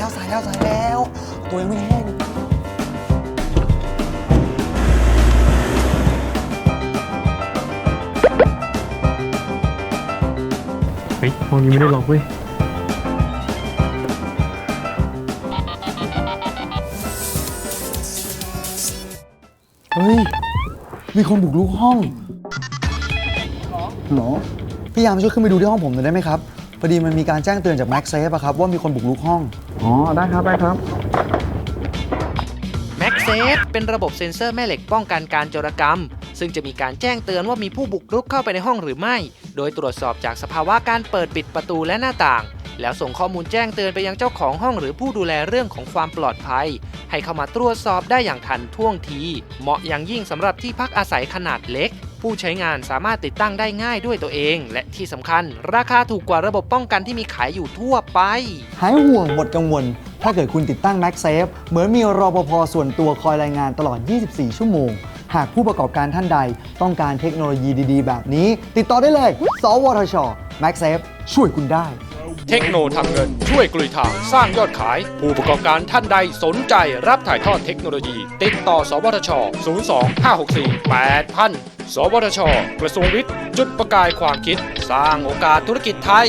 ยังไม่แห้งเฮ้ยห้องนี้ไม่ได้ล็อกเว้ยเฮ้ย มีคนบุกรุกห้องหรอพี่ยามช่วยขึ้นไปดูที่ห้องผมหน่อยได้ไหมครับ พอดีมันมีการแจ้งเตือนจากแม็กเซฟอะครับว่ามีคนบุกรุกห้อง อ๋อ ได้ครับ ได้ครับ m a g s a f e เป็นระบบเซ็นเซอร์แม่เหล็กป้องกันการโจรกรรม ซึ่งจะมีการแจ้งเตือนว่ามีผู้บุกรุกเข้าไปในห้องหรือไม่ โดยตรวจสอบจากสภาวะการเปิดปิดประตูและหน้าต่าง แล้วส่งข้อมูลแจ้งเตือนไปยังเจ้าของห้องหรือผู้ดูแลเรื่องของความปลอดภัย ให้เข้ามาตรวจสอบได้อย่างทันท่วงที เหมาะอย่างยิ่งสำหรับที่พักอาศัยขนาดเล็ก ผู้ใช้งานสามารถติดตั้งได้ง่ายด้วยตัวเอง และที่สำคัญ ราคาถูกกว่าระบบป้องกันที่มีขายอยู่ทั่วไป หายห่วงหมดกังวล ถ้าเกิดคุณติดตั้ง MagSafe เหมือนมีรปภส่วนตัวคอยรายงานตลอด 24 ชั่วโมง หากผู้ประกอบการท่านใดต้องการเทคโนโลยีดีๆ แบบนี้ ติดต่อได้เลย สวทช MagSafe ช่วยคุณได้ เทคโนทำเงิน ช่วยกลุยทางสร้างยอดขาย ผู้ประกอบการท่านใดสนใจรับถ่ายทอดเทคโนโลยี ติดต่อ สวทช 02 564 8000 สวทช กระทรวงวิทย์ จุดประกายความคิด สร้างโอกาสธุรกิจไทย